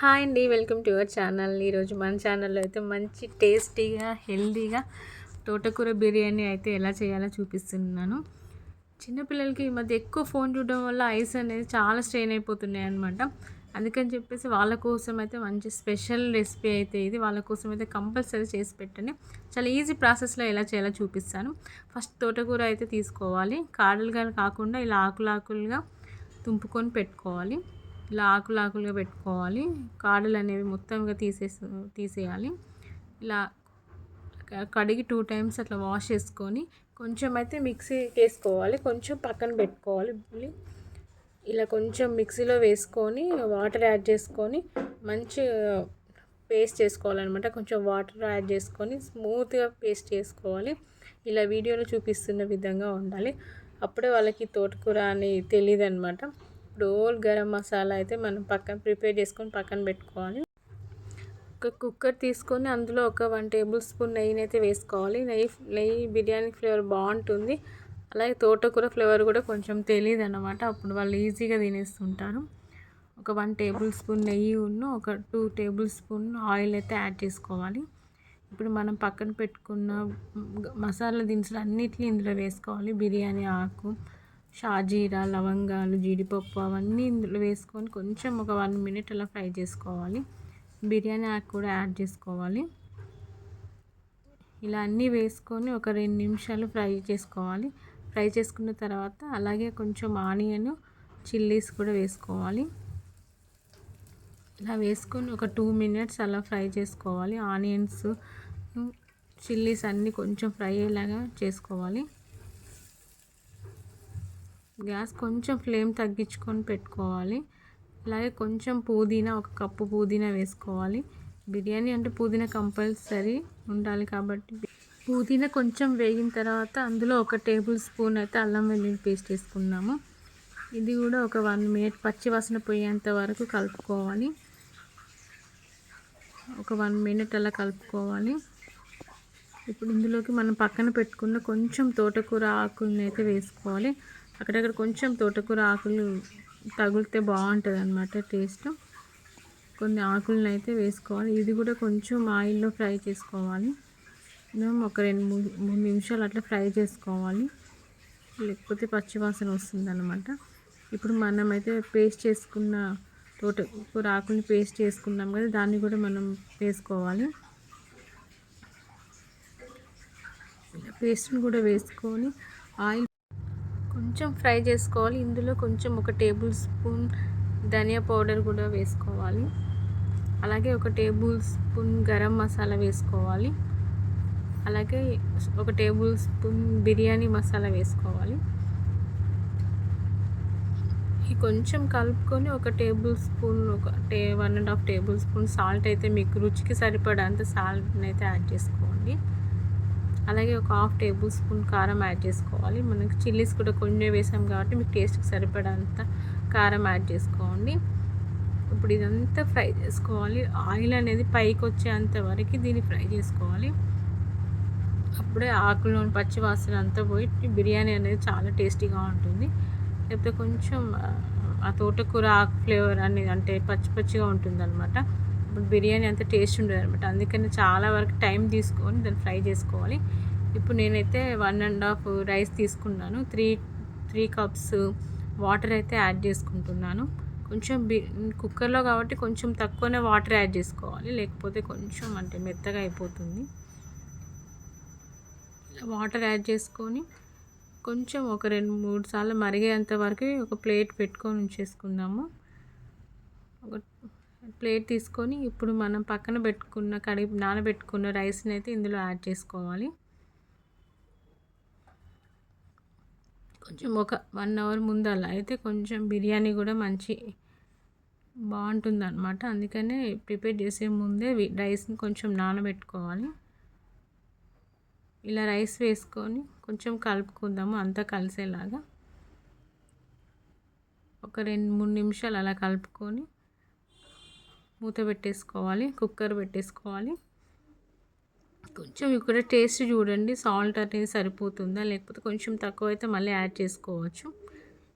Hi అండి welcome to your channel. ఈరోజు మన ఛానల్లో అయితే మంచి టేస్టీగా హెల్దీగా తోటకూర బిర్యానీ అయితే ఎలా చేయాలో చూపిస్తున్నాను. చిన్నపిల్లలకి ఈ మధ్య ఎక్కువ ఫోన్ చూడడం వల్ల ఐస్ అనేది చాలా స్ట్రెయిన్ అయిపోతున్నాయి అనమాట అందుకని చెప్పేసి వాళ్ళ కోసం అయితే మంచి స్పెషల్ రెసిపీ అయితే ఇది. వాళ్ళ కోసం అయితే కంపల్సరీ చేసి పెట్టండి. చాలా ఈజీ ప్రాసెస్లో ఎలా చేయాలో చూపిస్తాను. ఫస్ట్ తోటకూర అయితే తీసుకోవాలి. కాడలుగా కాకుండా ఇలా ఆకులాకులుగా తుంపుకొని పెట్టుకోవాలి. ఇలా ఆకులు ఆకులుగా పెట్టుకోవాలి. కాడలు అనేవి మొత్తంగా తీసేసి తీసేయాలి. ఇలా కడిగి టూ టైమ్స్ అట్లా వాష్ చేసుకొని కొంచెం అయితే మిక్సీకి వేసుకోవాలి. కొంచెం పక్కన పెట్టుకోవాలి. ఇలా కొంచెం మిక్సీలో వేసుకొని వాటర్ యాడ్ చేసుకొని మంచి పేస్ట్ చేసుకోవాలన్నమాట. కొంచెం వాటర్ యాడ్ చేసుకొని స్మూత్గా పేస్ట్ చేసుకోవాలి. ఇలా వీడియోలో చూపిస్తున్న విధంగా ఉండాలి. అప్పుడే వాళ్ళకి తోటకూర అని తెలియదు అనమాట డోల్ గరం మసాలా అయితే మనం పక్కన ప్రిపేర్ చేసుకొని పక్కన పెట్టుకోవాలి. ఒక కుక్కర్ తీసుకొని అందులో ఒక వన్ టేబుల్ స్పూన్ నెయ్యిని అయితే వేసుకోవాలి. నెయ్యి నెయ్యి బిర్యానీ ఫ్లేవర్ బాగుంటుంది. అలాగే తోటకూర ఫ్లేవర్ కూడా కొంచెం తెలియదు అనమాట అప్పుడు వాళ్ళు ఈజీగా తినేస్తుంటారు. ఒక వన్ టేబుల్ స్పూన్ నెయ్యి ఉన్న ఒక టూ టేబుల్ స్పూన్ ఆయిల్ అయితే యాడ్ చేసుకోవాలి. ఇప్పుడు మనం పక్కన పెట్టుకున్న మసాలా దినుసులు అన్నిటిని ఇందులో వేసుకోవాలి. బిర్యానీ ఆకు షాజీరా లవంగాలు జీడిపప్పు అవన్నీ ఇందులో వేసుకొని కొంచెం ఒక వన్ మినిట్ అలా ఫ్రై చేసుకోవాలి. బిర్యానీ ఆకు కూడా యాడ్ చేసుకోవాలి. ఇలా అన్నీ వేసుకొని ఒక రెండు నిమిషాలు ఫ్రై చేసుకోవాలి. ఫ్రై చేసుకున్న తర్వాత అలాగే కొంచెం ఆనియన్ చిల్లీస్ కూడా వేసుకోవాలి. ఇలా వేసుకొని ఒక టూ మినిట్స్ అలా ఫ్రై చేసుకోవాలి. ఆనియన్స్ చిల్లీస్ అన్నీ కొంచెం ఫ్రై అయ్యేలాగా చేసుకోవాలి. గ్యాస్ కొంచెం ఫ్లేమ్ తగ్గించుకొని పెట్టుకోవాలి. అలాగే కొంచెం పుదీనా ఒక కప్పు పుదీనా వేసుకోవాలి. బిర్యానీ అంటే పుదీనా కంపల్సరీ ఉండాలి కాబట్టి పుదీనా కొంచెం వేగిన తర్వాత అందులో ఒక టేబుల్ స్పూన్ అయితే అల్లం వెల్లుల్లి పేస్ట్ వేసుకున్నాము ఇది కూడా ఒక వన్ మినిట్ పచ్చివాసన పోయేంత వరకు కలుపుకోవాలి. ఒక వన్ మినిట్ అలా కలుపుకోవాలి. ఇప్పుడు ఇందులోకి మనం పక్కన పెట్టుకున్న కొంచెం తోటకూర ఆకుల్ని అయితే వేసుకోవాలి. అక్కడక్కడ కొంచెం తోటకూర ఆకులు తగిలితే బాగుంటుంది అనమాట టేస్ట్. కొన్ని ఆకులను అయితే వేసుకోవాలి. ఇది కూడా కొంచెం ఆయిల్లో ఫ్రై చేసుకోవాలి. మేము ఒక రెండు మూడు మూడు నిమిషాలు అట్లా ఫ్రై చేసుకోవాలి. లేకపోతే పచ్చివాసన వస్తుంది అనమాట ఇప్పుడు మనమైతే పేస్ట్ చేసుకున్న తోటకూర ఆకుల్ని పేస్ట్ చేసుకున్నాం కదా దాన్ని కూడా మనం వేసుకోవాలి. పేస్ట్ని కూడా వేసుకొని ఆయిల్ కొంచెం ఫ్రై చేసుకోవాలి. ఇందులో కొంచెం ఒక టేబుల్ స్పూన్ ధనియా పౌడర్ కూడా వేసుకోవాలి. అలాగే ఒక టేబుల్ స్పూన్ గరం మసాలా వేసుకోవాలి. అలాగే ఒక టేబుల్ స్పూన్ బిర్యానీ మసాలా వేసుకోవాలి. కొంచెం కలుపుకొని ఒక టేబుల్ స్పూన్ ఒక టే one and half tablespoon salt అయితే మీకు రుచికి సరిపడంత సాల్ట్ని అయితే యాడ్ చేసుకోండి. అలాగే ఒక హాఫ్ టేబుల్ స్పూన్ కారం యాడ్ చేసుకోవాలి. మనకి చిల్లీస్ కూడా కొన్ని వేసాం కాబట్టి మీకు టేస్ట్కి సరిపడంత కారం యాడ్ చేసుకోండి. ఇప్పుడు ఇదంతా ఫ్రై చేసుకోవాలి. ఆయిల్ అనేది పైకి వచ్చేంత వరకు దీన్ని ఫ్రై చేసుకోవాలి. అప్పుడే ఆకులోని పచ్చివాసన అంతా పోయి బిర్యానీ అనేది చాలా టేస్టీగా ఉంటుంది. లేకపోతే కొంచెం ఆ తోటకూర ఆకు ఫ్లేవర్ అనేది అంటే పచ్చి పచ్చిగా ఉంటుంది అనమాట ఇప్పుడు బిర్యానీ అంత టేస్ట్ ఉండదు అనమాట. అందుకని చాలా వరకు టైం తీసుకొని దాన్ని ఫ్రై చేసుకోవాలి. ఇప్పుడు నేనైతే వన్ అండ్ హాఫ్ రైస్ తీసుకున్నాను. త్రీ త్రీ కప్స్ వాటర్ అయితే యాడ్ చేసుకుంటున్నాను. కొంచెం బి కుక్కర్లో కాబట్టి కొంచెం తక్కువనే వాటర్ యాడ్ చేసుకోవాలి. లేకపోతే కొంచెం అంటే మెత్తగా అయిపోతుంది. వాటర్ యాడ్ చేసుకొని కొంచెం ఒక రెండు మూడు సార్లు మరిగేంత వరకు ఒక ప్లేట్ పెట్టుకొని ఉంచేసుకుందాము. ఒక ప్లేట్ తీసుకొని ఇప్పుడు మనం పక్కన పెట్టుకున్న కడిగి నానబెట్టుకున్న రైస్ని అయితే ఇందులో యాడ్ చేసుకోవాలి. కొంచెం ఒక వన్ అవర్ ముందు అలా అయితే కొంచెం బిర్యానీ కూడా మంచి బాగుంటుంది అనమాట అందుకనే ప్రిపేర్ చేసే ముందే రైస్ని కొంచెం నానబెట్టుకోవాలి. ఇలా రైస్ వేసుకొని కొంచెం కలుపుకుందాము అంతా కలిసేలాగా. ఒక రెండు మూడు నిమిషాలు అలా కలుపుకొని మూత పెట్టేసుకోవాలి కుక్కర్ పెట్టేసుకోవాలి. కొంచెం ఇక్కడ టేస్ట్ చూడండి సాల్ట్ అనేది సరిపోతుందా లేకపోతే కొంచెం తక్కువ అయితే మళ్ళీ యాడ్ చేసుకోవచ్చు.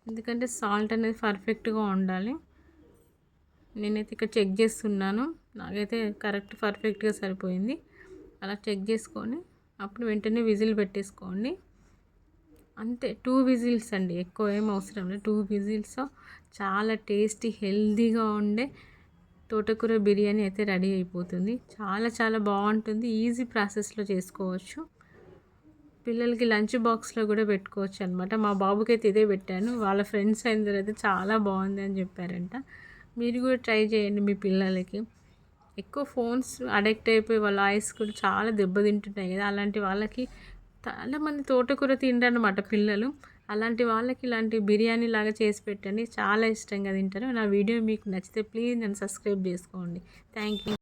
ఎందుకంటే సాల్ట్ అనేది పర్ఫెక్ట్గా ఉండాలి. నేనైతే ఇక్కడ చెక్ చేస్తున్నాను నాకైతే కరెక్ట్ పర్ఫెక్ట్గా సరిపోయింది. అలా చెక్ చేసుకొని అప్పుడు వెంటనే విజిల్ పెట్టేసుకోండి. అంతే టూ విజిల్స్ అండి ఎక్కువ ఏం అవసరం లేదు. టూ విజిల్స్ చాలా టేస్టీ హెల్దీగా ఉండే తోటకూర బిర్యానీ అయితే రెడీ అయిపోతుంది. చాలా చాలా బాగుంటుంది. ఈజీ ప్రాసెస్లో చేసుకోవచ్చు. పిల్లలకి లంచ్ బాక్స్లో కూడా పెట్టుకోవచ్చు అనమాట మా బాబుకి అయితే ఇదే పెట్టాను. వాళ్ళ ఫ్రెండ్స్ అయిన తర్వాత చాలా బాగుంది అని చెప్పారంట. మీరు కూడా ట్రై చేయండి మీ పిల్లలకి. ఎక్కువ ఫోన్స్ అడిక్ట్ అయిపోయి వాళ్ళ ఐస్ కూడా చాలా దెబ్బతింటున్నాయి కదా. అలాంటి వాళ్ళకి చాలామంది తోటకూర తింటారనమాట పిల్లలు. అలాంటి వాళ్ళకి ఇలాంటి బిర్యానీ లాగా చేసి పెట్టండి. చాలా ఇష్టంగా తింటారు. నా వీడియో మీకు నచ్చితే ప్లీజ్ నన్ను సబ్స్క్రైబ్ చేసుకోండి. Thank you